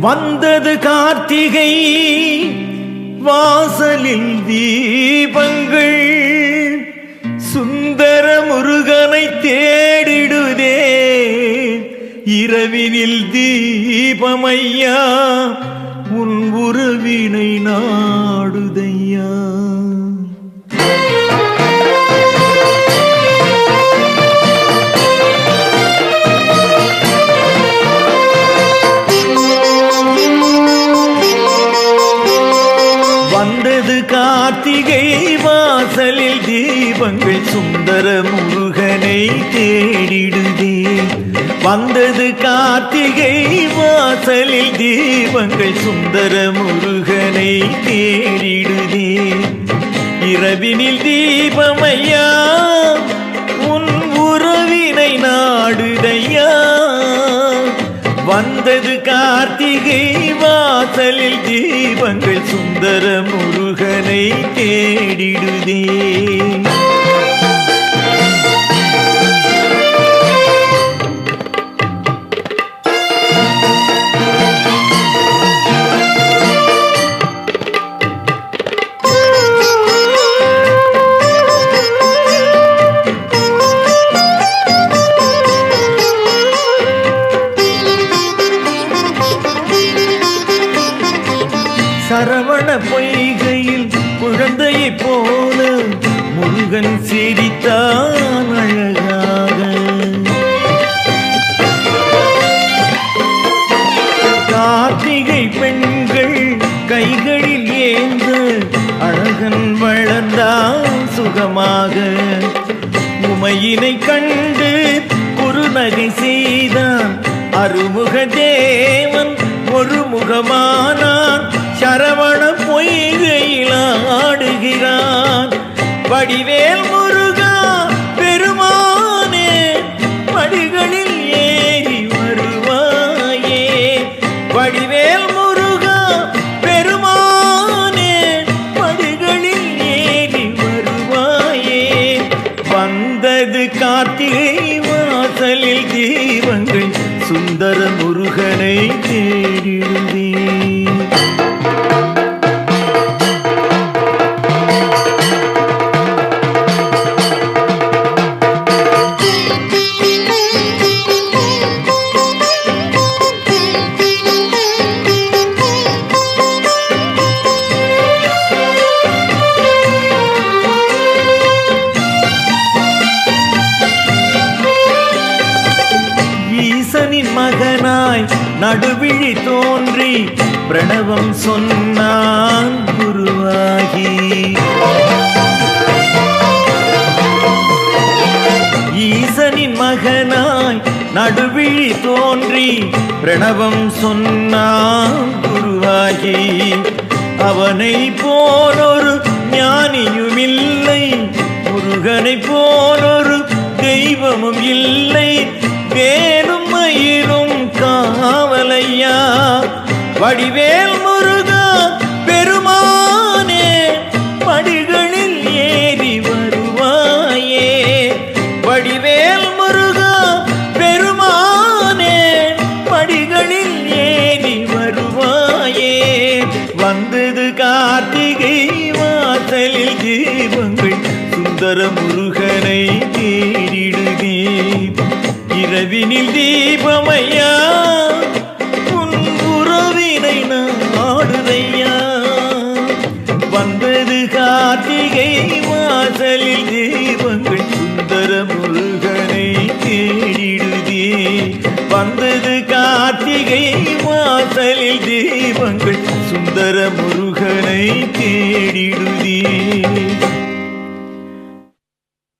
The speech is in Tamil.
வந்தது கார்த்திகை வாசலில் தீபங்கள். சுந்தர முருகனை தேடிடுதே இரவினில் தீபமையா உன் உறவினை நாடுதையா. கார்த்திகை வாசலில் தீபங்கள் சுந்தர முருகனை தேடிடுதே. வந்தது கார்த்திகை வாசலில் தீபங்கள் சுந்தர முருகனை தேடிடுதே. இரவினில் தீபமையா உன் உறவினை நாடுதையா வந்தது கார்த்திகை வாசலில் தீபங்கள் சுந்தர முருகன் உன்னை தேடிடுதே சரவண பொய் குழந்தையைப் போல முருகன் சிரித்தான் அழகாக. கார்த்திகை பெண்கள் கைகளில் ஏந்த அழகன் வளர்ந்தான் சுகமாக. உமையினை கண்டு குறுநகை செய்தான் அருமுக தேவன் ஒரு முகமானான் வடிவேல் முருகா பெருமானே படிகளில் ஏறி வருவாயே. வடிவேல் முருகா பெருமானே படிகளில் ஏறி வருவாயே. வந்தது கார்த்திகை வாசலில் தீவங்கள் சுந்தர முருகனை தேடிடுதே நடுவிழி தோன்றி பிரணவம் சொன்னான் குருவாகி. ஈசனின் மகனாய் நடுவிழி தோன்றி பிரணவம் சொன்னான் குருவாகி. அவனை போலொரு ஞானியுமில்லை முருகனை போலொரு தெய்வமும் இல்லை வேறும் மயிலும் காவலையா வடிவேல் முருகா பெருமானே படிகளில் ஏறி வருவாயே. வடிவேல் முருகா பெருமானே படிகளில் ஏறி வருவாயே. வந்தது கார்த்திகை வாசலில் தீபங்கள் சுந்தர முருகனை தேடிடுதே இரவினில் தீபமையா கடலில் தீபங்கள் சுந்தர முருகனை தேடிடுதே. வந்தது கார்த்திகை வாசலில் தீபங்கள் சுந்தர முருகனை தேடிடுதே.